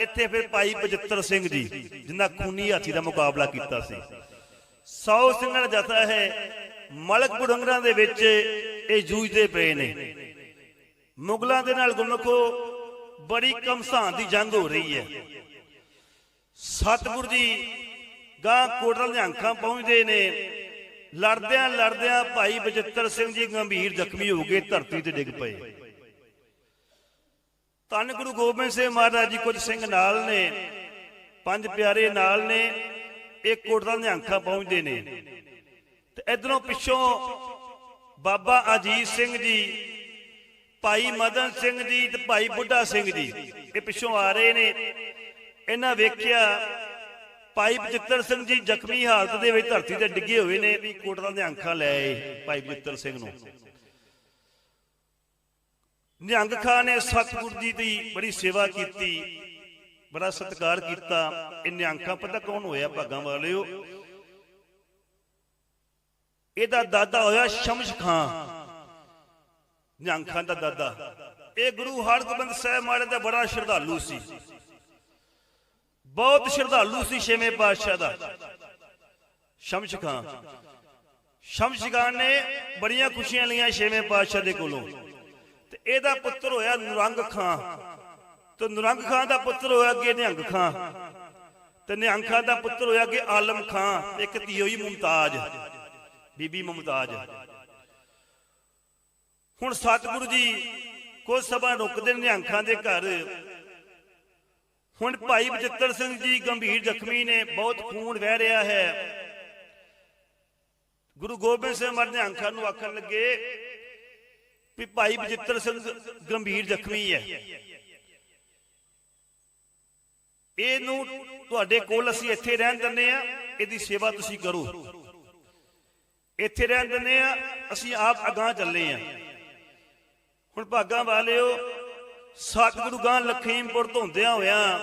ਇੱਥੇ ਫਿਰ ਭਾਈ ਬਜਿੱਤਰ ਸਿੰਘ ਜੀ, ਜਿਨ੍ਹਾਂ ਖੂਨੀ ਹਾਥੀ ਦਾ ਮੁਕਾਬਲਾ ਕੀਤਾ ਸੀ। 100 ਸਿੰਘਾਂ ਦਾ ਜਥਾ ਹੈ, ਮਲਕ ਬੁੜੰਗਰਾਂ ਦੇ ਵਿੱਚ ਇਹ ਜੂਝਦੇ ਪਏ ਨੇ। ਮੁਗਲਾਂ ਦੇ ਨਾਲ ਗੁਰਮਖੋ ਬੜੀ ਕਮਸਾਨ ਦੀ ਜੰਗ ਹੋ ਰਹੀ ਹੈ। ਸਤਿਗੁਰ ਜੀ ਗਾਂ ਕੋਟਲ ਨਿਹੰਖਾਂ ਪਹੁੰਚਦੇ ਨੇ। ਲੜਦਿਆਂ ਲੜਦਿਆਂ ਭਾਈ ਬਜਿੱਤਰ ਸਿੰਘ ਜੀ ਗੰਭੀਰ ਜ਼ਖਮੀ ਹੋ ਕੇ ਧਰਤੀ ਤੇ ਡਿੱਗ ਪਏ। ਧੰਨ ਗੁਰੂ ਗੋਬਿੰਦ ਸਿੰਘ ਮਹਾਰਾਜ ਜੀ, ਕੁਝ ਸਿੰਘ ਨਾਲ ਨੇ, ਪੰਜ ਪਿਆਰੇ ਨਾਲ ਨੇ ਇਹ ਕੋਟਲ ਨਿਹੰਖਾ ਪਹੁੰਚਦੇ ਨੇ। ਤੇ ਇਧਰੋਂ ਪਿੱਛੋਂ ਬਾਬਾ ਅਜੀਤ ਸਿੰਘ ਜੀ, ਭਾਈ ਮਦਨ ਸਿੰਘ ਜੀ ਤੇ ਭਾਈ ਬੁੱਢਾ ਸਿੰਘ ਜੀ ਇਹ ਪਿੱਛੋਂ ਆ ਰਹੇ ਨੇ। ਇਹਨਾਂ ਵੇਖਿਆ ਭਾਈ ਬਚਿੱਤਰ ਸਿੰਘ ਜੀ ਜ਼ਖਮੀ ਹਾਲਤ ਦੇ ਵਿੱਚ ਧਰਤੀ ਤੇ ਡਿੱਗੇ ਹੋਏ ਨੇ, ਵੀ ਕੋਟਲਾ ਦੇ ਅੱਖਾਂ ਲੈ ਆਏ ਭਾਈ ਬਚਿੱਤਰ ਸਿੰਘ ਨੂੰ। ਨਿਹੰਗ ਖਾਨ ਨੇ ਸਤਿਗੁਰ ਜੀ ਦੀ ਬੜੀ ਸੇਵਾ ਕੀਤੀ, ਬੜਾ ਸਤਿਕਾਰ ਕੀਤਾ। ਇਹ ਨਿਹੰਗਾਂ ਪਤਾ ਕੌਣ ਹੋਇਆ, ਭਾਗਾਂ ਵਾਲਿਓ? ਇਹਦਾ ਦਾਦਾ ਹੋਇਆ ਸ਼ਮਸ਼ ਖਾਨ। ਨਿਹੰਗ ਖਾਨ ਦਾ ਦਾਦਾ। ਇਹ ਗੁਰੂ ਹਰਗੋਬਿੰਦ ਸਾਹਿਬ ਮਹਾਰਾਜ ਦਾ ਬੜਾ ਸ਼ਰਧਾਲੂ ਸੀ। ਬਹੁਤ ਸ਼ਰਧਾਲੂ ਸੀ ਛੇਵੇਂ ਪਾਤਸ਼ਾਹ ਦਾ। ਸ਼ਮਸ਼ ਖਾਨ। ਸ਼ਮਸ਼ ਖਾਨ ਨੇ ਬੜੀਆਂ ਖੁਸ਼ੀਆਂ ਲਈਆਂ ਛੇਵੇਂ ਪਾਤਸ਼ਾਹ ਦੇ ਕੋਲੋਂ। ਤੇ ਇਹਦਾ ਪੁੱਤਰ ਹੋਇਆ ਨੁਰੰਗ ਖਾਂ। ਤੇ ਨੁਰੰਗ ਖਾਂ ਦਾ ਪੁੱਤਰ ਹੋਇਆ ਅੱਗੇ ਨਿਹੰਗ ਖਾਂ। ਤੇ ਨਿਹੰਗ ਖਾਂ ਦਾ ਪੁੱਤਰ ਹੋਇਆ ਅੱਗੇ ਆਲਮ ਖਾਨ ਤੇ ਇੱਕ ਧੀ ਹੋਈ ਮੁਮਤਾਜ। ਬੀਬੀ ਮੁਮਤਾਜ। ਹੁਣ ਸਤਿਗੁਰੂ ਜੀ ਕੁਝ ਸਭਾ ਰੁਕਦੇ ਨੇ ਨਿਹੰਗਾਂ ਦੇ ਘਰ। ਹੁਣ ਭਾਈ ਬਚਿੱਤਰ ਸਿੰਘ ਜੀ ਗੰਭੀਰ ਜ਼ਖਮੀ ਨੇ, ਬਹੁਤ ਖੂਨ ਵਹਿ ਰਿਹਾ ਹੈ। ਗੁਰੂ ਗੋਬਿੰਦ ਸਿੰਘ ਮਹਾਰਾਜ ਨਿਹੰਖਾਂ ਨੂੰ ਆਖਣ ਲੱਗੇ ਵੀ ਭਾਈ ਬਜਿੱਤਰ ਸਿੰਘ ਗੰਭੀਰ ਜ਼ਖਮੀ ਹੈ। ਇਹਨੂੰ ਤੁਹਾਡੇ ਕੋਲ ਅਸੀਂ ਇੱਥੇ ਰਹਿਣ ਦਿੰਦੇ ਆ ਇਹਦੀ ਸੇਵਾ ਤੁਸੀਂ ਕਰੋ। ਇੱਥੇ ਰਹਿਣ ਦਿੰਦੇ ਆ ਅਸੀਂ ਆਪ ਅਗਾਹ ਚੱਲੇ ਆ ਹੁਣ ਭਾਗਾਂ ਵਾਲਿਓ ਸਤਿਗੁਰੂ ਗਾਂ ਲਖੀਮਪੁਰ ਤੋਂ ਹੁੰਦਿਆਂ ਹੋਇਆਂ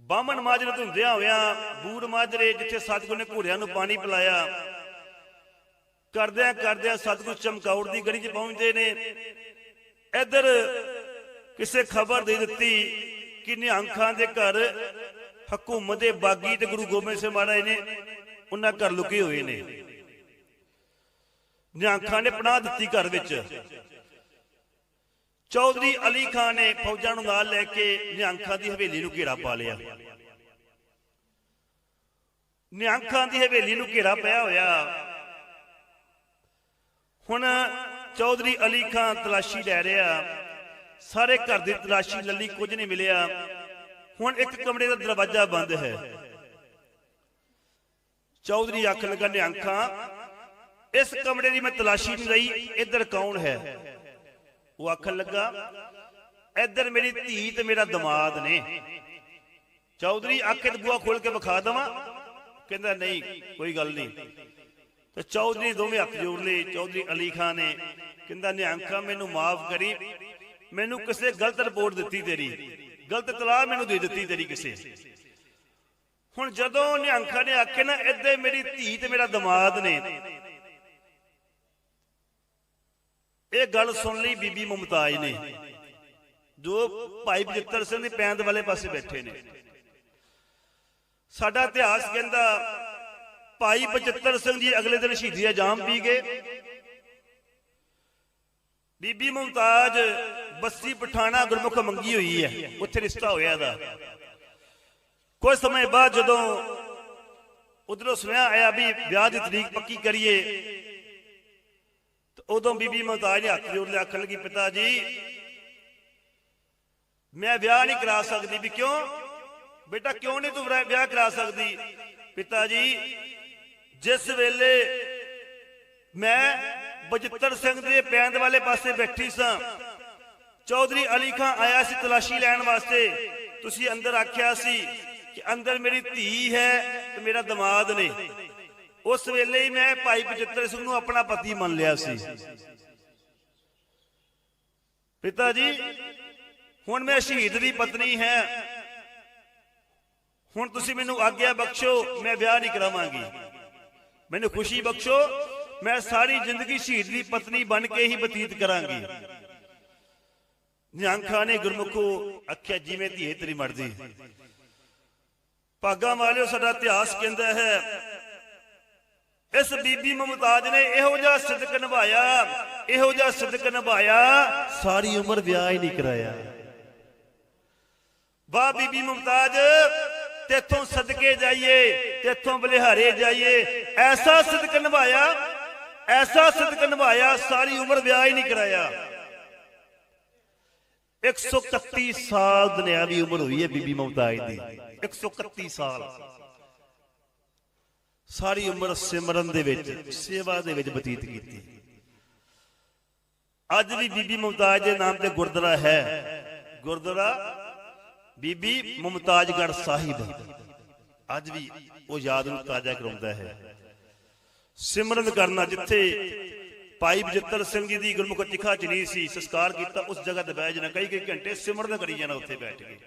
ਬਾਮਨ ਮਾਜਰੇ ਤੋਂ ਹੁੰਦਿਆਂ ਹੋਇਆਂ ਬੂਰ ਮਾਜਰੇ ਜਿੱਥੇ ਸਤਿਗੁਰੂ ਨੇ ਘੋੜਿਆਂ ਨੂੰ ਪਾਣੀ ਪਿਲਾਇਆ ਕਰਦਿਆਂ ਕਰਦਿਆਂ ਸਤਿਗੁਰੂ ਚਮਕੌਰ ਦੀ ਗੜੀ 'ਚ ਪਹੁੰਚਦੇ ਨੇ। ਇੱਧਰ ਕਿਸੇ ਖਬਰ ਦੇ ਦਿੱਤੀ ਕਿ ਨਿਹੰਖਾਂ ਦੇ ਘਰ ਹਕੂਮਤ ਦੇ ਬਾਗੀ ਤੇ ਗੁਰੂ ਗੋਬਿੰਦ ਸਿੰਘ ਮਹਾਰਾਜ ਨੇ ਉਹਨਾਂ ਘਰ ਲੁਕੇ ਹੋਏ ਨੇ। ਨਿਹੰਖਾਂ ਨੇ ਪਨਾਹ ਦਿੱਤੀ ਘਰ ਵਿੱਚ। ਚੌਧਰੀ ਅਲੀ ਖਾਨ ਨੇ ਫੌਜਾਂ ਨੂੰ ਨਾਲ ਲੈ ਕੇ ਨਿਹੰਖਾਂ ਦੀ ਹਵੇਲੀ ਨੂੰ ਘੇਰਾ ਪਾ ਲਿਆ। ਨਿਹੰਖਾਂ ਦੀ ਹਵੇਲੀ ਨੂੰ ਘੇਰਾ ਪਿਆ ਹੋਇਆ। ਹੁਣ ਚੌਧਰੀ ਅਲੀ ਖਾਨ ਤਲਾਸ਼ੀ ਲੈ ਰਿਹਾ। ਸਾਰੇ ਘਰ ਦੀ ਤਲਾਸ਼ੀ ਲੱਲੀ ਕੁਝ ਨਹੀਂ ਮਿਲਿਆ। ਹੁਣ ਇੱਕ ਕਮਰੇ ਦਾ ਦਰਵਾਜ਼ਾ ਬੰਦ ਹੈ। ਚੌਧਰੀ ਅੱਖ ਲਗਾ ਨਿਹੰਗ ਖਾਨ ਇਸ ਕਮਰੇ ਦੀ ਮੈਂ ਤਲਾਸ਼ੀ ਨਹੀਂ ਲਈ, ਇੱਧਰ ਕੌਣ ਹੈ? ਉਹ ਆਖਣ ਲੱਗਾ। ਇੱਧਰ ਮੇਰੀ ਧੀ ਤੇ ਮੇਰਾ ਦਮਾਦ ਨੇ। ਚੌਧਰੀ ਆਖੇ ਤੇ ਬੂਆ ਖੋਲ ਕੇ ਵਿਖਾ ਦਵਾਂ? ਕਹਿੰਦਾ, ਨਹੀਂ, ਕੋਈ ਗੱਲ ਨਹੀਂ। ਤੇ ਚੌਧਰੀ ਦੋਵੇਂ ਹੱਥ ਜੋੜ ਲਏ। ਚੌਧਰੀ ਅਲੀ ਖਾਨ ਨੇ ਕਹਿੰਦਾ, ਨਿਹੰਗ ਮੈਨੂੰ ਮਾਫ ਕਰੀ। ਮੈਨੂੰ ਕਿਸੇ ਗਲਤ ਰਿਪੋਰਟ ਦਿੱਤੀ ਤੇਰੀ। ਗਲਤ ਤਲਾਹ ਮੈਨੂੰ ਦੇ ਦਿੱਤੀ ਤੇਰੀ ਕਿਸੇ ਹੁਣ ਜਦੋਂ ਨਿਹੰਗ ਨੇ ਆਖੇ ਨਾ ਇੱਧੇ ਮੇਰੀ ਧੀ ਤੇ ਮੇਰਾ ਦਮਾਦ ਨੇ। ਇਹ ਗੱਲ ਸੁਣ ਲਈ ਬੀਬੀ ਮੁਮਤਾਜ ਨੇ। ਜੋ ਭਾਈ ਬਜਿੱਤਰ ਸਿੰਘ ਦੀ ਪੈਂਦ ਵਾਲੇ ਪਾਸੇ ਬੈਠੇ ਨੇ। ਸਾਡਾ ਇਤਿਹਾਸ ਕਹਿੰਦਾ ਭਾਈ ਬਜਿੱਤਰ ਸਿੰਘ ਜੀ ਅਗਲੇ ਦਿਨ ਸ਼ਹੀਦੀ ਦਾ ਜਾਮ ਪੀ ਗਏ। ਬੀਬੀ ਮੁਮਤਾਜ ਬੱਸੀ ਪਠਾਣਾ ਗੁਰਮੁਖ ਮੰਗੀ ਹੋਈ ਹੈ। ਉੱਥੇ ਰਿਸ਼ਤਾ ਹੋਇਆ ਇਹਦਾ। ਕੁਝ ਸਮੇਂ ਬਾਅਦ ਜਦੋਂ ਉਧਰੋਂ ਸੁਨੇਹਾ ਆਇਆ ਵੀ ਵਿਆਹ ਦੀ ਤਰੀਕ ਪੱਕੀ ਕਰੀਏ ਉਦੋਂ ਬੀਬੀ ਮੁਮਤਾਜ ਨੇ ਹੱਥ ਜੋੜ ਲਿਆ, ਆਖਣ ਲੱਗੀ, ਪਿਤਾ ਜੀ, ਮੈਂ ਵਿਆਹ ਨਹੀਂ ਕਰਾ ਸਕਦੀ ਵੀ ਕਿਉਂ? ਬੇਟਾ, ਕਿਉਂ ਨਹੀਂ ਤੂੰ ਵਿਆਹ ਵਿਆਹ ਕਰਾ ਸਕਦੀ? ਪਿਤਾ ਜੀ ਜਿਸ ਵੇਲੇ ਮੈਂ ਬਜਿੱਤਰ ਸਿੰਘ ਦੇ ਪੈਂਦ ਵਾਲੇ ਪਾਸੇ ਬੈਠੀ ਸਾਂ, ਚੌਧਰੀ ਅਲੀ ਖਾਨ ਆਇਆ ਸੀ ਤਲਾਸ਼ੀ ਲੈਣ ਵਾਸਤੇ। ਤੁਸੀਂ ਅੰਦਰ ਆਖਿਆ ਸੀ ਕਿ ਅੰਦਰ ਮੇਰੀ ਧੀ ਹੈ ਤੇ ਮੇਰਾ ਦਮਾਦ ਨੇ। ਉਸ ਵੇਲੇ ਹੀ ਮੈਂ ਭਾਈ ਬਜਿੱਤਰ ਸਿੰਘ ਨੂੰ ਆਪਣਾ ਪਤੀ ਮੰਨ ਲਿਆ ਸੀ। ਪਿਤਾ ਜੀ, ਹੁਣ ਮੈਂ ਸ਼ਹੀਦ ਦੀ ਪਤਨੀ ਹੈ। ਹੁਣ ਤੁਸੀਂ ਮੈਨੂੰ ਆਗਿਆ ਬਖਸ਼ੋ, ਮੈਂ ਵਿਆਹ ਨਹੀਂ ਕਰਾਵਾਂਗੀ। ਮੈਨੂੰ ਖੁਸ਼ੀ ਬਖਸ਼ੋ, ਮੈਂ ਸਾਰੀ ਜ਼ਿੰਦਗੀ ਸ਼ਹੀਦ ਦੀ ਪਤਨੀ ਬਣ ਕੇ ਹੀ ਬਤੀਤ ਕਰਾਂਗੀ। ਨਿਹੰਖਾਂ ਨੇ ਗੁਰਮੁਖੋ ਆਖਿਆ, ਜਿਵੇਂ ਧੀਏ ਤੇਰੀ ਮਰਜ਼ੀ। ਭਾਗਾ ਵਾਲਿਓ ਸਾਡਾ ਇਤਿਹਾਸ ਕਹਿੰਦਾ ਹੈ, ਇਸ ਬੀਬੀ ਮੁਮਤਾਜ ਨੇ ਇਹੋ ਜਿਹਾ ਸਿਦਕ ਨਿਭਾਇਆ, ਇਹੋ ਜਿਹਾ ਸਿਦਕ ਨਿਭਾਇਆ, ਸਾਰੀ ਉਮਰ ਵਿਆਹ ਹੀ ਨਹੀਂ ਕਰਾਇਆ। ਵਾਹ ਬੀਬੀ ਮੁਮਤਾਜ ਤੇਥੋਂ ਸਦਕੇ ਜਾਈਏ, ਤੇਥੋਂ ਬਲਿਹਾਰੇ ਜਾਈਏ। ਐਸਾ ਸਿਦਕ ਨਿਭਾਇਆ, ਐਸਾ ਸਿਦਕ ਨਿਭਾਇਆ, ਸਾਰੀ ਉਮਰ ਵਿਆਹ ਹੀ ਨਹੀਂ ਕਰਾਇਆ। 131 ਸਾਲ ਦੁਨਿਆਵੀ ਉਮਰ ਹੋਈ ਹੈ ਬੀਬੀ ਮੁਮਤਾਜ ਦੀ। 131 ਸਾਲ। ਸਾਰੀ ਉਮਰ ਸਿਮਰਨ ਦੇ ਵਿੱਚ, ਸੇਵਾ ਦੇ ਵਿੱਚ ਬਤੀਤ ਕੀਤੀ। ਅੱਜ ਵੀ ਬੀਬੀ ਮੁਮਤਾਜ ਦੇ ਨਾਮ ਤੇ ਗੁਰਦੁਆਰਾ ਹੈ। ਗੁਰਦੁਆਰਾ ਬੀਬੀ ਮੁਮਤਾਜਗੜ ਸਾਹਿਬ। ਅੱਜ ਵੀ ਉਹ ਯਾਦ ਨੂੰ ਤਾਜ਼ਾ ਕਰਾਉਂਦਾ ਹੈ। ਸਿਮਰਨ ਕਰਨਾ ਜਿੱਥੇ ਭਾਈ ਬਜਿੱਤਰ ਸਿੰਘ ਜੀ ਦੀ ਗੁਰਮੁਖ ਚਿਖਾ ਚਨੀ ਸੀ, ਸੰਸਕਾਰ ਕੀਤਾ, ਉਸ ਜਗ੍ਹਾ ਤੇ ਬਹਿ ਜਾਣਾ ਕਈ ਕਈ ਘੰਟੇ ਸਿਮਰਨ ਕਰੀ ਜਾਣਾ, ਉੱਥੇ ਬੈਠ ਕੇ।